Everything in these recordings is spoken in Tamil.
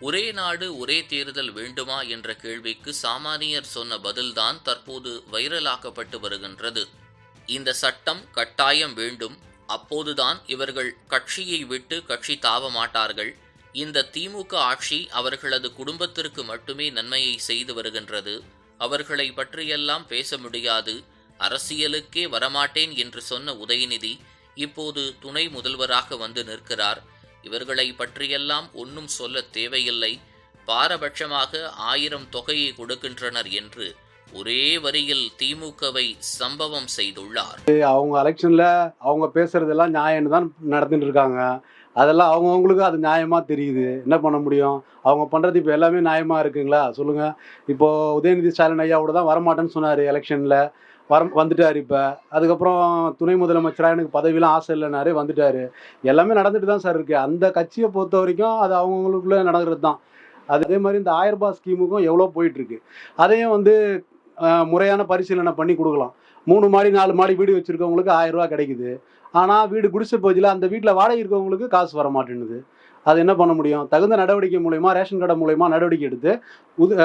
ஒரே நாடு ஒரே தேர்தல் வேண்டுமா என்ற கேள்விக்கு சாமானியர் சொன்ன பதில்தான் தற்போது வைரலாக்கப்பட்டு வருகின்றது. இந்த சட்டம் கட்டாயம் வேண்டும். அப்போதுதான் இவர்கள் கட்சியை விட்டு கட்சி தாவ மாட்டார்கள். இந்த திமுக ஆட்சி அவர்களது குடும்பத்திற்கு மட்டுமே நன்மையை செய்து வருகின்றது. அவர்களை பற்றியெல்லாம் பேச முடியாது. அரசியலுக்கே வரமாட்டேன் என்று சொன்ன உதயநிதி இப்போது துணை முதல்வராக வந்து நிற்கிறார். இவர்களை பற்றியெல்லாம் ஒன்றும் சொல்ல தேவையில்லை. பாரபட்சமாக ஆயிரம் தொகையை கொடுக்கின்றனர் என்று ஒரே வரியில் திமுகவை சம்பவம் செய்துள்ளார். அவங்க எலெக்ஷன்ல அவங்க பேசுறதெல்லாம் நியாயம்னு தான் நடந்துட்டு இருக்காங்க. அதெல்லாம் அவங்கவுங்களுக்கு அது நியாயமா தெரியுது. என்ன பண்ண முடியும்? அவங்க பண்றது இப்போ எல்லாமே நியாயமா இருக்குங்களா? சொல்லுங்க. இப்போ உதயநிதி ஸ்டாலின் ஐயாவோட தான் வரமாட்டேன்னு சொன்னாரு எலெக்ஷன்ல வர வந்துட்டார் இப்போ. அதுக்கப்புறம் துணை முதலமைச்சராக எனக்கு பதவியெல்லாம் ஆசை இல்லைனாரு வந்துட்டார். எல்லாமே நடந்துட்டு தான் சார் இருக்குது அந்த கட்சியை பொறுத்த வரைக்கும் அது அவங்கவுங்களுக்குள்ள நடக்கிறது தான். அது அதே மாதிரி இந்த ஆயிரம் ரூபாய் ஸ்கீமுக்கும் எவ்வளோ போயிட்டுருக்கு. அதையும் வந்து முறையான பரிசீலனை பண்ணி கொடுக்கலாம். மூணு மாடி நாலு மாடி வீடு வச்சுருக்கவங்களுக்கு ஆயிரம் கிடைக்குது. ஆனால் வீடு குடிசை போச்சுல அந்த வீட்டில் வாடகை இருக்கவங்களுக்கு காசு வர மாட்டேன்னுது. அது என்ன பண்ண முடியும்? தகுந்த நடவடிக்கை மூலயமா ரேஷன் கடை மூலயமா நடவடிக்கை எடுத்து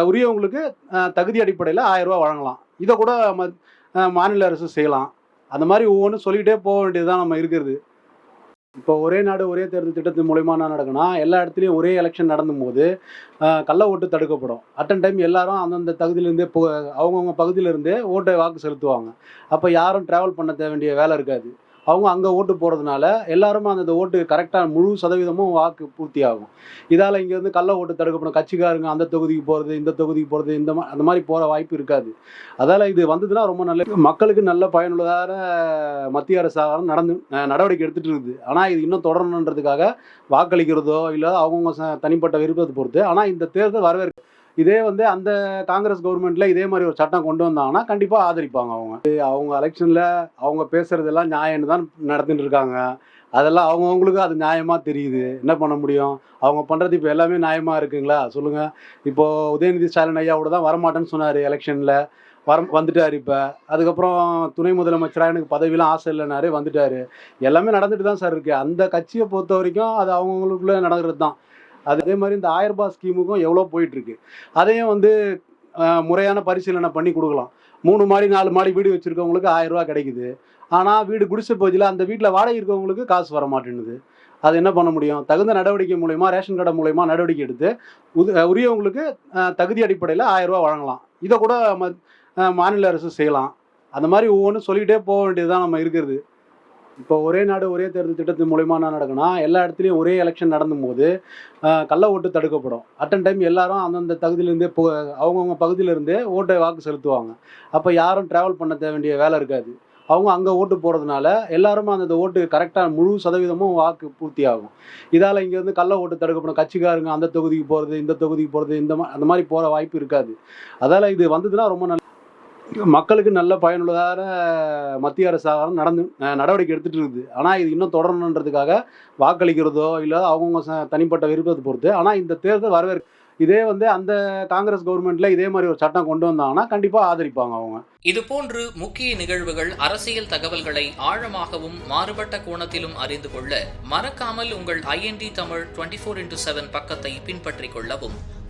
உரியவங்களுக்கு தகுதி அடிப்படையில் ஆயிரம் ரூபாய் வழங்கலாம். இதை கூட ம- மாநில அரசு செய்யலாம். அந்த மாதிரி ஒவ்வொன்றும் சொல்லிக்கிட்டே போக வேண்டியதுதான் நம்ம இருக்கிறது. இப்போ ஒரே நாடு ஒரே தேர்தல் திட்டத்தின் மூலயமா என்ன நடக்குன்னா எல்லா இடத்துலையும் ஒரே எலெக்ஷன் நடந்தும் போது கள்ள ஓட்டு தடுக்கப்படும். அட்டன் டைம் எல்லாரும் அந்தந்த தகுதியிலேருந்தே போ அவங்கவுங்க பகுதியிலேருந்தே ஓட்டை வாக்கு செலுத்துவாங்க. அப்போ யாரும் ட்ராவல் பண்ண வேண்டிய வேலை இருக்காது. அவங்க அங்கே ஓட்டு போகிறதுனால எல்லாருமே அந்த ஓட்டு கரெக்டாக முழு சதவீதமும் வாக்கு பூர்த்தி ஆகும் இதால் இங்கேருந்து கள்ள ஓட்டு தடுக்கப்படும். கட்சிக்காரங்க அந்த தொகுதிக்கு போகிறது இந்த தொகுதிக்கு போகிறது இந்த மா அந்த மாதிரி போகிற வாய்ப்பு இருக்காது. அதால் இது வந்ததுன்னா ரொம்ப நல்ல மக்களுக்கு நல்ல பயனுள்ளதாக மத்திய அரசாக நடந்து நடவடிக்கை எடுத்துகிட்டு இருக்குது. ஆனால் இது இன்னும் தொடரணுன்றதுக்காக வாக்களிக்கிறதோ இல்லை அவங்கவுங்க ச- தனிப்பட்ட விருப்பத்தை பொறுத்து. ஆனால் இந்த தேர்தல் வரவேற்க இதே வந்து அந்த காங்கிரஸ் கவர்மெண்ட்ல இதே மாதிரி ஒரு சட்டம் கொண்டு வந்தாங்கன்னா கண்டிப்பா ஆதரிப்பாங்க அவங்க. அவங்க எலெக்ஷன்ல அவங்க பேசுறதெல்லாம் நியாயம்னு தான் நடந்துட்டு இருக்காங்க. அதெல்லாம் அவங்கவுங்களுக்கு அது நியாயமா தெரியுது. என்ன பண்ண முடியும்? அவங்க பண்றது இப்போ எல்லாமே நியாயமா இருக்குங்களா? சொல்லுங்க. இப்போ உதயநிதி ஸ்டாலின் ஐயாவோட தான் வரமாட்டேன்னு சொன்னாரு எலெக்ஷன்ல வர வந்துட்டார் இப்போ. அதுக்கப்புறம் துணை முதலமைச்சராக எனக்கு பதவியெலாம் ஆசை இல்லைனாரு வந்துட்டார். எல்லாமே நடந்துட்டு தான் சார் இருக்குது அந்த கட்சியை பொறுத்த வரைக்கும் அது அவங்களுக்குள்ளே நடக்கிறது தான். அதே மாதிரி இந்த ஆயிரம் ரூபாய் ஸ்கீமுக்கும் எவ்வளோ போயிட்டுருக்கு. அதையும் வந்து முறையான பரிசீலனை பண்ணி கொடுக்கலாம். மூணு மாடி நாலு மாடி வீடு வச்சுருக்கவங்களுக்கு ஆயிரம் கிடைக்குது. ஆனால் வீடு குடிசை போச்சுல அந்த வீட்டில் வாடகை இருக்கவங்களுக்கு காசு வர மாட்டேன்னுது. அது என்ன பண்ண முடியும்? தகுந்த நடவடிக்கை மூலயமா ரேஷன் கடை மூலயமா நடவடிக்கை எடுத்து உது- உரியவங்களுக்கு தகுதி அடிப்படையில் ஆயிரம் வழங்கலாம். இதை கூட ம- மாநில அரசு செய்யலாம். அந்த மாதிரி ஒவ்வொன்றும் சொல்லிகிட்டே போக வேண்டியதுதான் நம்ம இருக்கிறது. இப்போ ஒரே நாடு ஒரே தேர்தல் திட்டத்தின் மூலயமா என்ன நடக்குன்னா எல்லா இடத்துலையும் ஒரே எலெக்ஷன் நடந்தும் போது கள்ள ஓட்டு தடுக்கப்படும். அட்டன் டைம் எல்லாரும் அந்தந்த தகுதியிலேருந்தே போ அவங்கவுங்க பகுதியிலேருந்தே ஓட்டை வாக்கு செலுத்துவாங்க. அப்போ யாரும் ட்ராவல் பண்ண தேவை வேண்டிய வேலை இருக்காது. அவங்க அங்கே ஓட்டு போகிறதுனால எல்லாருமே அந்த ஓட்டு கரெக்டாக முழு சதவீதமும் வாக்கு பூர்த்தி ஆகும் இதால் இங்கேருந்து கள்ள ஓட்டு தடுக்கப்படும். கட்சிக்காரங்க அந்த தொகுதிக்கு போகிறது இந்த தொகுதிக்கு போகிறது இந்த மா அந்த மாதிரி போகிற வாய்ப்பு இருக்காது. அதால் இது வந்ததுன்னா ரொம்ப நல்ல மக்களுக்கு நல்ல பயனுள்ளதாக மத்திய அரசாக நடந்து நடவடிக்கை எடுத்துட்டு இருக்குது. ஆனால் இது இன்னும் தொடரணுன்றதுக்காக வாக்களிக்கிறதோ இல்லை அவங்கவுங்க ச- தனிப்பட்ட விருப்பத்தை பொறுத்து. ஆனால் இந்த தேர்தல் வரவேற்க இதே வந்து அந்த காங்கிரஸ் கவர்மெண்ட்ல இதே மாதிரி ஒரு சட்டம் கொண்டு வந்தாங்கன்னா கண்டிப்பாக ஆதரிப்பாங்க அவங்க. இது போன்று முக்கிய நிகழ்வுகள் அரசியல் தகவல்களை ஆழமாகவும் மாறுபட்ட கோணத்திலும் அறிந்து கொள்ள மறக்காமல் உங்கள் IND Tamil twenty four into seven பக்கத்தை பின்பற்றிக் கொள்ளவும்.